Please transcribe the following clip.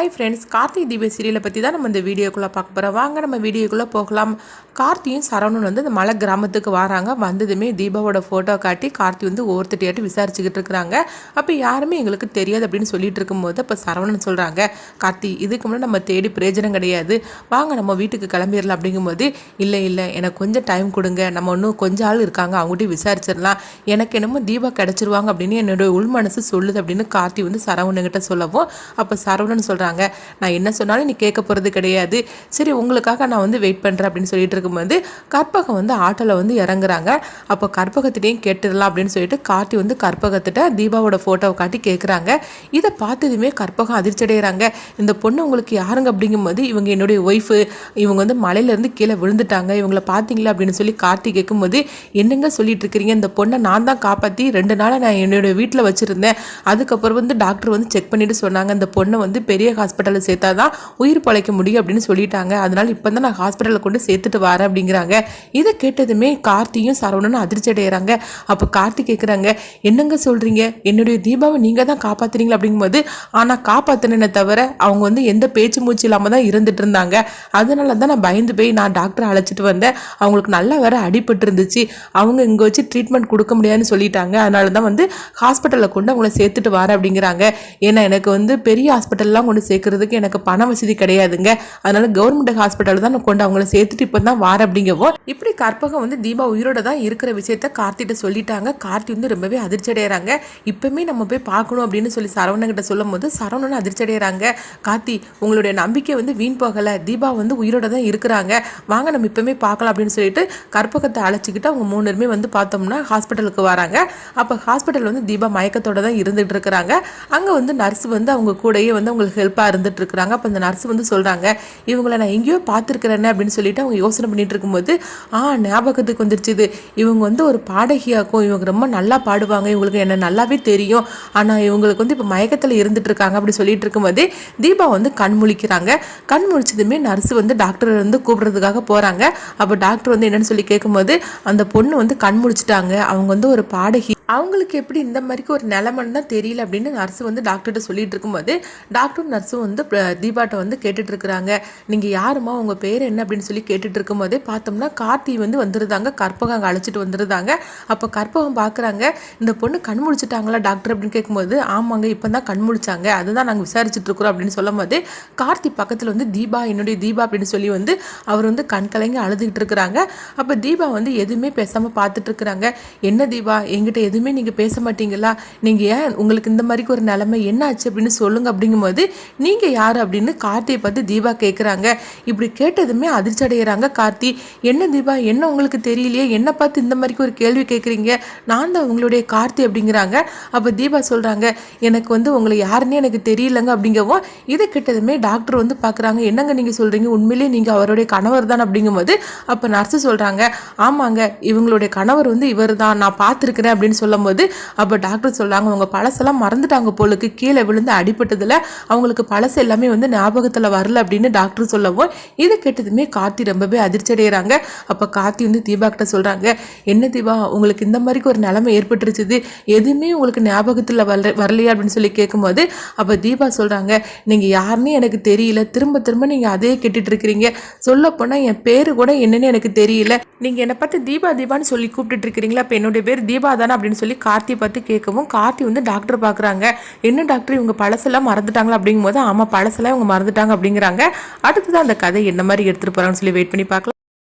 Hi friends Karthi தீப சீரியலை பற்றி தான் நம்ம இந்த வீடியோக்குள்ளே பார்க்க போகிறோம் வாங்க நம்ம வீடியோக்குள்ளே போகலாம். கார்த்தியும் சரவணன் வந்து இந்த மலை கிராமத்துக்கு வராங்க. வந்ததுமே தீபாவோட ஃபோட்டோ காட்டி கார்த்தி வந்து ஒவ்வொருத்தட்டியாட்டி விசாரிச்சுக்கிட்டு இருக்கிறாங்க. அப்போ யாருமே எங்களுக்கு தெரியாது அப்படின்னு சொல்லிட்டு இருக்கும்போது அப்போ சரவணன் சொல்கிறாங்க கார்த்தி இதுக்கு முன்னாடி நம்ம தேடி பிரயோஜனம் கிடையாது. வாங்க நம்ம வீட்டுக்கு கிளம்பிடலாம். அப்படிங்கும்போது இல்லை இல்லை எனக்கு கொஞ்சம் டைம் கொடுங்க. நம்ம இன்னும் கொஞ்சம் ஆள் இருக்காங்க. அவங்ககிட்ட விசாரிச்சிடலாம். எனக்கு என்னமோ தீபா கிடச்சிருவாங்க அப்படின்னு என்னோட உள் மனசு சொல்லுது அப்படின்னு கார்த்தி வந்து சரவணன்கிட்ட சொல்லவும் அப்போ சரவணன் சொல்கிறாங்க நான் என்ன சொன்னாலும் நீ கேட்க போகிறது கிடையாது. சரி உங்களுக்காக நான் வந்து வெயிட் பண்ணுறேன் அப்படின்னு சொல்லிட்டு இருக்கும்போது கற்பகம் வந்து ஆட்டோவில் வந்து இறங்குறாங்க. அப்போ கற்பகத்திட்டையும் கேட்டுடலாம் அப்படின்னு சொல்லிட்டு கார்த்தி வந்து கற்பகத்திட்ட தீபாவோட ஃபோட்டோவை காட்டி கேட்குறாங்க இதை பார்த்ததுமே கற்பகம் அதிர்ச்சி அடைகிறாங்க இந்த பொண்ணு உங்களுக்கு யாருங்க அப்படிங்கும்போது இவங்க என்னுடைய ஒய்ஃபு இவங்க வந்து மலையிலேருந்து கீழே விழுந்துட்டாங்க. இவங்கள பார்த்தீங்களா அப்படின்னு சொல்லி கார்த்தி கேட்கும்போது என்னங்க சொல்லிட்டு இருக்கிறீங்க? இந்த பொண்ணை நான் தான் காப்பாற்றி ரெண்டு நாளாக நான் என்னுடைய வீட்டில் வச்சுருந்தேன். அதுக்கப்புறம் வந்து டாக்டர் வந்து செக் பண்ணிட்டு சொன்னாங்க. இந்த பொண்ணை வந்து பெரிய ஹாஸ்பிட்டலில் சேர்த்தா தான் உயிர் பழைக்க முடியும் அப்படின்னு சொல்லிட்டாங்க. அதனால இப்போ தான் நான் ஹாஸ்பிட்டலில் கொண்டு சேர்த்துட்டு வரேன் அப்படிங்கிறாங்க. இதை கேட்டதுமே கார்த்தியும் சரவணனும் அதிர்ச்சி அடைகிறாங்க அப்போ கார்த்தி கேட்குறாங்க என்னங்க சொல்கிறீங்க என்னுடைய தீபாவை நீங்கள் தான் காப்பாற்றுறீங்களா அப்படிங்கும்போது ஆனால் காப்பாற்றினே தவிர அவங்க வந்து எந்த பேச்சு மூச்சு இல்லாமல் தான் இருந்துட்டு இருந்தாங்க. அதனால தான் நான் பயந்து போய் நான் டாக்டரை அழைச்சிட்டு வந்தேன். அவங்களுக்கு நல்லா வேற அடிபட்டு இருந்துச்சு. அவங்க இங்கே வச்சு ட்ரீட்மெண்ட் கொடுக்க முடியாதுன்னு சொல்லிட்டாங்க. அதனால தான் வந்து ஹாஸ்பிட்டலில் கொண்டு அவங்கள சேர்த்துட்டு வரேன் அப்படிங்கிறாங்க. ஏன்னா எனக்கு வந்து பெரிய ஹாஸ்பிட்டல்லாம் கொண்டு சேர்க்கறதுக்கு எனக்கு பண வசதி கிடையாதுங்க. அதனால கவர்மெண்ட் ஹாஸ்பிட்டல் தான் நான் கொண்டு அவங்கள சேர்த்துட்டு இப்போ தான் வார அப்படிங்கவோ இப்படி கற்பகம் வந்து தீபா உயிரோட தான் இருக்கிற விஷயத்த கார்த்திட்ட சொல்லிட்டாங்க. கார்த்தி வந்து ரொம்பவே அதிர்ச்சி அடைகிறாங்க இப்பவுமே நம்ம போய் பார்க்கணும் அப்படின்னு சொல்லி சரவணங்கிட்ட சொல்லும் போது சரவணன் அதிர்ச்சி அடைகிறாங்க கார்த்தி உங்களுடைய நம்பிக்கை வந்து வீண் போகலை. தீபா வந்து உயிரோட தான் இருக்கிறாங்க. வாங்க நம்ம இப்பவுமே பார்க்கலாம் அப்படின்னு சொல்லிட்டு கற்பகத்தை அழைச்சிக்கிட்டு அவங்க மூணு பேருமே வந்து பார்த்தோம்னா ஹாஸ்பிட்டலுக்கு வராங்க. அப்போ ஹாஸ்பிட்டல் வந்து தீபா மயக்கத்தோட தான் இருந்துகிட்டு இருக்கிறாங்க. அங்கே வந்து நர்ஸ் வந்து அவங்க கூடயே வந்து அவங்களுக்கு ஹெல்ப் கடுப்பாக இருந்துட்டு இருக்கிறாங்க அப்போ அந்த நர்ஸ் வந்து சொல்கிறாங்க இவங்களை நான் எங்கேயோ பார்த்துருக்குறேன்னு அப்படின்னு சொல்லிட்டு அவங்க யோசனை பண்ணிட்டு இருக்கும்போது ஆ ஞாபகத்துக்கு வந்துருச்சு இது. இவங்க வந்து ஒரு பாடகியாக்கும். இவங்க ரொம்ப நல்லா பாடுவாங்க. இவங்களுக்கு என்ன நல்லாவே தெரியும். ஆனால் இவங்களுக்கு வந்து இப்போ மயக்கத்தில் இருந்துட்டு இருக்காங்க அப்படி சொல்லிட்டு இருக்கும்போது தீபா வந்து கண் முழிக்கிறாங்க. கண் முழிச்சதுமே நர்ஸ் வந்து டாக்டர் வந்து கூப்பிடுறதுக்காக போகிறாங்க அப்போ டாக்டர் வந்து என்னன்னு சொல்லி கேட்கும்போது அந்த பொண்ணு வந்து கண் முழிச்சிட்டாங்க. அவங்க வந்து ஒரு பாடகி அவங்களுக்கு எப்படி இந்த மாதிரிக்கு ஒரு நிலமன்னு தான் தெரியல அப்படின்னு நர்ஸு வந்து டாக்டர்கிட்ட சொல்லிட்டு இருக்கும்போது டாக்டரும் நர்ஸும் வந்து ப- வந்து கேட்டுட்டு இருக்கிறாங்க. நீங்கள் யாருமா உங்கள் பேர் என்ன? அப்படின்னு சொல்லி கேட்டுட்டு இருக்கும்போதே பார்த்தோம்னா கார்த்தி வந்து வந்துருந்தாங்க. கற்பகம் அங்கே அழைச்சிட்டு வந்துருந்தாங்க. அப்போ கற்பகம் பார்க்குறாங்க இந்த பொண்ணு கண் முழிச்சிட்டாங்களா டாக்டர் அப்படின்னு கேட்கும்போது ஆமாங்க இப்போ தான் கண் முழிச்சாங்க. அதுதான் நாங்கள் விசாரிச்சுட்டு இருக்கிறோம் அப்படின்னு சொல்லும் போது கார்த்தி பக்கத்தில் வந்து தீபா என்னுடைய தீபா அப்படின்னு சொல்லி வந்து அவர் வந்து கண் கலங்கி அழுதுகிட்டு இருக்கிறாங்க. அப்போ தீபா வந்து எதுவுமே பேசாமல் பார்த்துட்டு இருக்கிறாங்க. என்ன தீபா? எங்கிட்ட எதுவும் நீங்கள் பேச மாட்டீங்களா? நீங்கள் ஏன் உங்களுக்கு இந்த மாதிரிக்கு ஒரு நிலைமை என்ன ஆச்சு அப்படின்னு சொல்லுங்க அப்படிங்கும்போது நீங்கள் யார் அப்படின்னு கார்த்தியை பார்த்து தீபா கேட்குறாங்க இப்படி கேட்டதுமே அதிர்ச்சி அடைகிறாங்க கார்த்தி. என்ன தீபா என்ன உங்களுக்கு தெரியலையே? என்ன பார்த்து இந்த மாதிரிக்கு ஒரு கேள்வி கேட்குறீங்க நான் தான் உங்களுடைய கார்த்தி அப்படிங்கிறாங்க. அப்போ தீபா சொல்கிறாங்க எனக்கு வந்து உங்களை யாருன்னே எனக்கு தெரியலங்க அப்படிங்கவும் இதை கேட்டதுமே டாக்டர் வந்து பார்க்குறாங்க என்னங்க நீங்கள் சொல்கிறீங்க உண்மையிலேயே நீங்கள் அவருடைய கணவர் தான் அப்படிங்கும்போது அப்போ நர்ஸு சொல்கிறாங்க ஆமாங்க இவங்களுடைய கணவர் வந்து இவர் தான் நான் பார்த்துருக்குறேன் அப்படின்னு சொல்ல சொல்லும்போது அப்போ டாக்டர் சொல்கிறாங்க அவங்க பழசெல்லாம் மறந்துட்டாங்க போலுக்கு கீழே விழுந்து அடிபட்டதில் அவங்களுக்கு பழசு எல்லாமே வந்து ஞாபகத்தில் வரல அப்படின்னு டாக்டர் சொல்லவும் இதை கேட்டதுமே கார்த்தி ரொம்பவே அதிர்ச்சி அடைகிறாங்க அப்போ கார்த்தி வந்து தீபா கிட்ட சொல்கிறாங்க என்ன தீபா உங்களுக்கு இந்த மாதிரிக்கு ஒரு நிலைமை ஏற்பட்டுருச்சுது எதுவுமே உங்களுக்கு ஞாபகத்தில் வரல வரலையா அப்படின்னு சொல்லி கேட்கும்போது அப்போ தீபா சொல்கிறாங்க நீங்கள் யாருன்னு எனக்கு தெரியல திரும்ப திரும்ப நீங்கள் அதே கேட்டுட்டு இருக்கிறீங்க சொல்லப்போனால் என் பேர் கூட என்னன்னு எனக்கு தெரியல. நீங்கள் என்னை பார்த்து தீபா தீபான்னு சொல்லி கூப்பிட்டுட்டு இருக்கிறீங்களா இப்போ என்னுடைய பேர் தீபா தானே அப்படின்னு சொல்லி கார்த்தி பார்த்து கேட்கவும் கார்த்தி வந்து டாக்டர் பார்க்குறாங்க. என்ன டாக்டர் இவங்க பழசெல்லாம் மறந்துட்டாங்களா? அப்படிங்கும்போது ஆமாம் பழசெல்லாம் இவங்க மறந்துட்டாங்க அப்படிங்கிறாங்க. அடுத்தது அந்த கதை என்ன மாதிரி எடுத்துகிட்டு போகிறாங்கன்னு சொல்லி வெயிட் பண்ணி பார்க்கலாம்.